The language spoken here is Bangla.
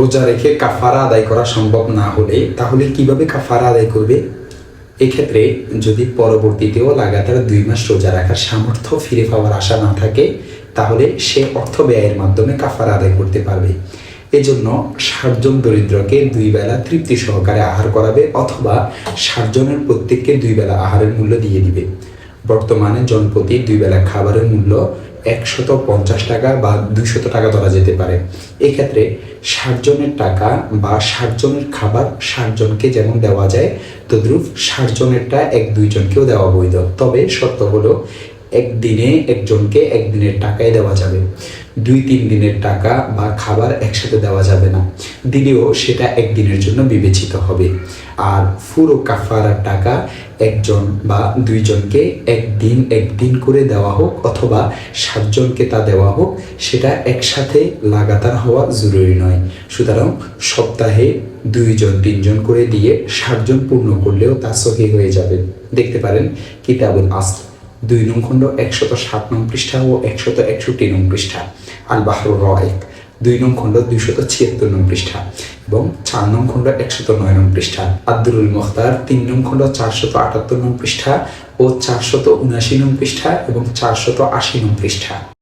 রোজা রেখে কাফারা আদায় করা সম্ভব না হলে, তাহলে কীভাবে কাফারা আদায় করবে? এক্ষেত্রে যদি পরবর্তীতেও লাগাতার দুই মাস রোজা রাখার সামর্থ্য ফিরে পাওয়ার আশা না থাকে, তাহলে সে অর্থ ব্যয়ের মাধ্যমে কাফারা আদায় করতে পারবে। এজন্য ষাটজন দরিদ্রকে দুই বেলা তৃপ্তি সহকারে আহার করাবে অথবা ষাটজনের প্রত্যেককে দুই বেলা আহারের মূল্য দিয়ে দিবে। বর্তমানে জনপ্রতি দুই বেলা খাবারের মূল্য একশত পঞ্চাশ টাকা বা দুইশত টাকা ধরা যেতে পারে। এক্ষেত্রে ষাট জনের টাকা বা ষাট জনের খাবার ষাট জনকে যেমন দেওয়া যায়, তদ্রুপ ষাট জনেরটা এক দুইজনকেও দেওয়া বৈধ। তবে শর্ত হলো, একদিনে একজনকে একদিনের টাকায় দেওয়া যাবে। দুই তিন দিনের টাকা বা খাবার একসাথে দেওয়া যাবে না। দিলেও সেটা একদিনের জন্য বিবেচিত হবে। আর পুরো কাফারার টাকা একজন বা দুইজনকে একদিন একদিন করে দেওয়া হোক অথবা সাতজনকে তা দেওয়া হোক, সেটা একসাথে লাগাতার হওয়া জরুরি নয়। সুতরাং সপ্তাহে দুইজন, তিনজন করে দিয়ে ষাটজন পূর্ণ করলেও তা সহি হয়ে যাবে। দেখতে পারেন কিতাবুল আসর দুই নং খণ্ড, একশত সাত নং পৃষ্ঠা ও একশত একষট্টি নং পৃষ্ঠা। আল বাহরুর রয়েক, দুই নং খণ্ড, দুইশত ছিয়াত্তর নং পৃষ্ঠা এবং চার নং খণ্ড, একশত নয় নং পৃষ্ঠা। আব্দুল মুখতার, তিন নং খণ্ড, চারশত আটাত্তর নং পৃষ্ঠা ও চারশত উনাশি নং পৃষ্ঠা এবং চারশত আশি নং পৃষ্ঠা।